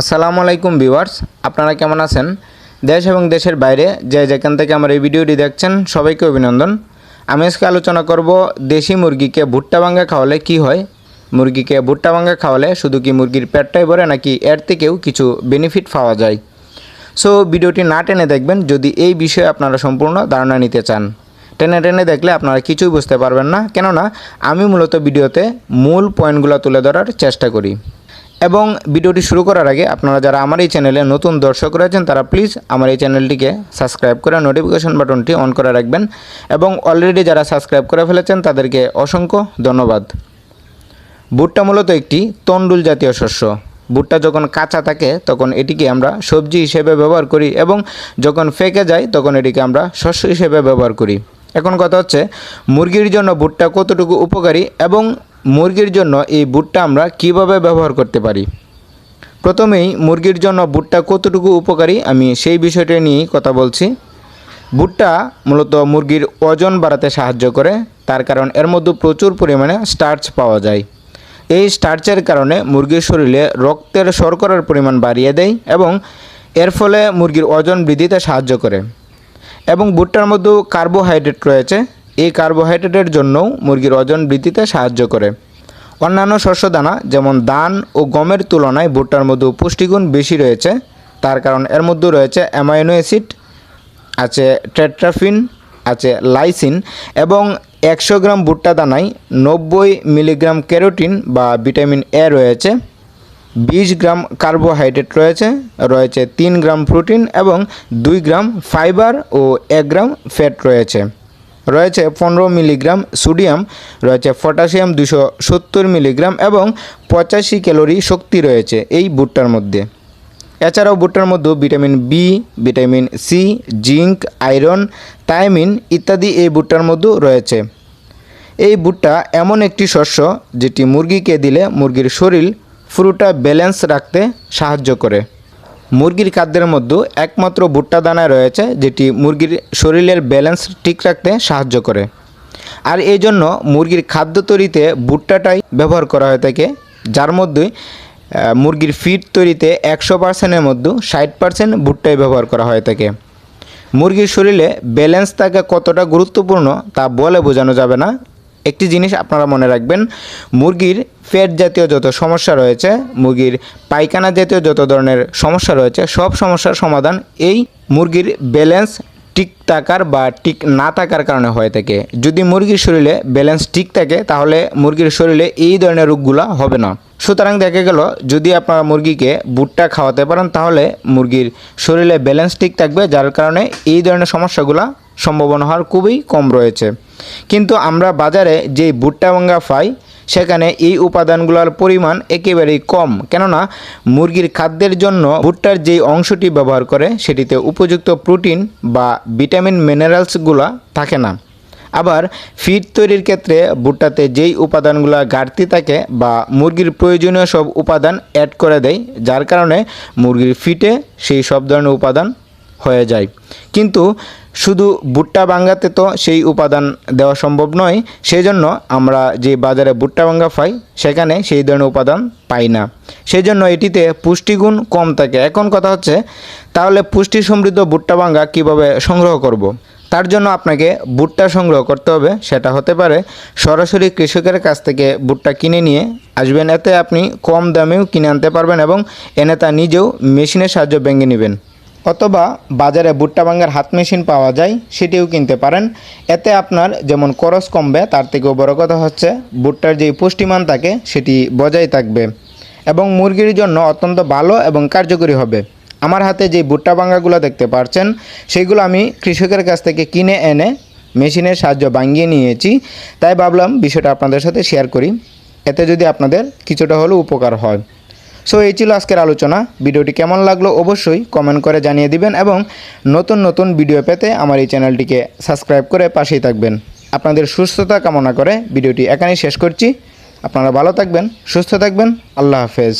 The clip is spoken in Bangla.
আসসালামু আলাইকুম ভিউয়ার্স, আপনারা কেমন আছেন? দেশ এবং দেশের বাইরে যে যেখান থেকে আমার এই ভিডিওটি দেখছেন, সবাইকে অভিনন্দন। আমি আজকে আলোচনা করব দেশি মুরগিকে ভুট্টা ভাঙ্গা খাওয়ালে কি হয়? মুরগিকে ভুট্টা ভাঙ্গা খাওয়ালে শুধু কি মুরগির পেটটাই ভরে, নাকি এর থেকেও কিছু বেনিফিট পাওয়া যায়? সো ভিডিওটি না টেনে দেখবেন, যদি এই বিষয়ে আপনারা সম্পূর্ণ ধারণা নিতে চান। টেনে টেনে দেখলে আপনারা কিছুই বুঝতে পারবেন না। কেননা, আমি মূলত ভিডিওতে মূল পয়েন্টগুলো তুলে ধরার চেষ্টা করি। এবং ভিডিওটি শুরু করার আগে আপনারা যারা আমার এই চ্যানেলে নতুন দর্শক রয়েছেন, তারা প্লিজ আমার এই চ্যানেলটিকে সাবস্ক্রাইব করে নোটিফিকেশন বাটনটি অন করে রাখবেন এবং অলরেডি যারা সাবস্ক্রাইব করে ফেলেছেন, তাদেরকে অসংখ্য ধন্যবাদ। ভুট্টা মূলত একটি তন্ডুল জাতীয় শস্য। ভুট্টা যখন কাঁচা থাকে, তখন এটিকে আমরা সবজি হিসেবে ব্যবহার করি এবং যখন ফেকে যায়, তখন এটিকে আমরা শস্য হিসেবে ব্যবহার করি। এখন কথা হচ্ছে, মুরগির জন্য ভুট্টা কতটুকু উপকারী এবং মুরগির জন্য এই বুটটা আমরা কীভাবে ব্যবহার করতে পারি? প্রথমেই মুরগির জন্য বুটটা কতটুকু উপকারী আমি সেই বিষয়টা নিয়েই কথা বলছি। বুটটা মূলত মুরগির ওজন বাড়াতে সাহায্য করে, তার কারণ এর মধ্যে প্রচুর পরিমাণে স্টার্চ পাওয়া যায়। এই স্টার্চের কারণে মুরগির শরীরে রক্তের শর্করার পরিমাণ বাড়িয়ে দেয় এবং এর ফলে মুরগির ওজন বৃদ্ধিতে সাহায্য করে। এবং ভুট্টার মধ্যেও কার্বোহাইড্রেট রয়েছে এই কার্বোহাইড্রেটের জন্যও মুরগির ওজন বৃদ্ধিতে সাহায্য করে। অন্যান্য শস্য দানা যেমন দান ও গমের তুলনায় ভুট্টার মধ্যেও পুষ্টিগুণ বেশি রয়েছে। তার কারণ এর মধ্যে রয়েছে অ্যামাইনো অ্যাসিড, আছে ট্রেট্রাফিন আছে লাইসিন এবং একশো গ্রাম ভুট্টা দানায় নব্বই মিলিগ্রাম ক্যারোটিন বা ভিটামিন এ রয়েছে। বিশ গ্রাম কার্বোহাইড্রেট রয়েছে রয়েছে তিন গ্রাম প্রোটিন এবং দুই গ্রাম ফাইবার ও এক গ্রাম ফ্যাট রয়েছে। রয়েছে পনেরো মিলিগ্রাম সোডিয়াম, রয়েছে পটাশিয়াম দুশো সত্তর মিলিগ্রাম এবং পঁচাশি ক্যালোরি শক্তি রয়েছে এই ভুট্টার মধ্যে। এছাড়াও ভুট্টার মধ্যে vitamin B vitamin C zinc, iron thiamine ইত্যাদি এই ভুট্টার মধ্যেও রয়েছে। এই ভুট্টা এমন একটি শস্য যেটি মুরগিকে দিলে মুরগির শরীর পুরোটা ব্যালেন্স রাখতে সাহায্য করে। মুরগির খাদ্যের মধ্যে একমাত্র ভুট্টা দানায় রয়েছে, যেটি মুরগির শরীরের ব্যালেন্স ঠিক রাখতে সাহায্য করে। আর এই জন্য মুরগির খাদ্য তৈরিতে ভুট্টাটাই ব্যবহার করা হয়ে থাকে, যার মধ্যে মুরগির ফিড তৈরিতে একশো পার্সেন্টের মধ্যে ষাট পার্সেন্ট ভুট্টাই ব্যবহার করা হয়ে থাকে। মুরগির শরীরে ব্যালেন্স থাকা কতটা গুরুত্বপূর্ণ তা বলে বোঝানো যাবে না। একটি জিনিস আপনারা মনে রাখবেন, মুরগির পেট জাতীয় যত সমস্যা রয়েছে, মুরগির পায়খানা জাতীয় যত ধরনের সমস্যা রয়েছে, সব সমস্যার সমাধান এই মুরগির ব্যালেন্স ঠিক থাকার বা ঠিক না থাকার কারণে হয়ে থাকে। যদি মুরগির শরীরে ব্যালেন্স ঠিক থাকে, তাহলে মুরগির শরীরে এই ধরনের রোগগুলো হবে না। সুতরাং দেখা গেল, যদি আপনারা মুরগিকে ভুট্টা খাওয়াতে পারেন, তাহলে মুরগির শরীরে ব্যালেন্স ঠিক থাকবে, যার কারণে এই ধরনের সমস্যাগুলো সম্ভাবনা হওয়ার খুবই কম রয়েছে। কিন্তু আমরা বাজারে যে ভুট্টা ভাঙ্গা পাই, সেখানে এই উপাদানগুলোর পরিমাণ একেবারেই কম। কেননা, মুরগির খাদ্যের জন্য ভুট্টার যেই অংশটি ব্যবহার করে, সেটিতে উপযুক্ত প্রোটিন বা ভিটামিন মিনারেলসগুলো থাকে না। আবার, ফিড তৈরির ক্ষেত্রে ভুট্টাতে যেই উপাদানগুলো ঘাটতি থাকে বা মুরগির প্রয়োজনীয় সব উপাদান অ্যাড করে দেয়, যার কারণে মুরগির ফিটে সেই সব ধরনের উপাদান হয়ে যায়। কিন্তু শুধু ভুট্টা বাঙ্গাতে তো সেই উপাদান দেওয়া সম্ভব নয় সেই জন্য আমরা যে বাজারে ভুট্টা বাঙ্গা পাই, সেখানে সেই ধরনের উপাদান পাই না। সেই জন্য এটিতে পুষ্টিগুণ কম থাকে। এখন কথা হচ্ছে, তাহলে পুষ্টি সমৃদ্ধ ভুট্টা বাঙ্গা কীভাবে সংগ্রহ করব। তার জন্য আপনাকে ভুট্টা সংগ্রহ করতে হবে, সেটা হতে পারে সরাসরি কৃষকের কাছ থেকে ভুট্টা কিনে নিয়ে আসবেন। এতে আপনি কম দামেও কিনে আনতে পারবেন এবং এনে তা নিজেও মেশিনের সাহায্য ভেঙে নেবেন। অথবা বাজারে ভুট্টা ভাঙ্গার হাত মেশিন পাওয়া যায়, সেটিও কিনতে পারেন। এতে আপনার যেমন খরচ কমবে, তার থেকেও বড় কথা হচ্ছে ভুট্টার যে পুষ্টিমান থাকে, সেটি বজায় থাকবে এবং মুরগির জন্য অত্যন্ত ভালো এবং কার্যকরী হবে। আমার হাতে যে ভুট্টা ভাঙ্গাগুলো দেখতে পাচ্ছেন সেগুলো আমি কৃষকের কাছ থেকে কিনে এনে মেশিনের সাহায্য ভাঙিয়ে নিয়েছি। তাই ভাবলাম, বিষয়টা আপনাদের সাথে শেয়ার করি। এতে যদি আপনাদের কিছুটা হলেও উপকার হয়। সো এই ছিল আজকের আলোচনা। ভিডিওটি কেমন লাগল অবশ্যই কমেন্ট করে জানিয়ে দিবেন এবং নতুন নতুন ভিডিও পেতে আমার এই চ্যানেলটিকে সাবস্ক্রাইব করে পাশেই থাকবেন। আপনাদের সুস্থতা কামনা করে ভিডিওটি এখানেই শেষ করছি। আপনারা ভালো থাকবেন, সুস্থ থাকবেন। আল্লাহ হাফেজ।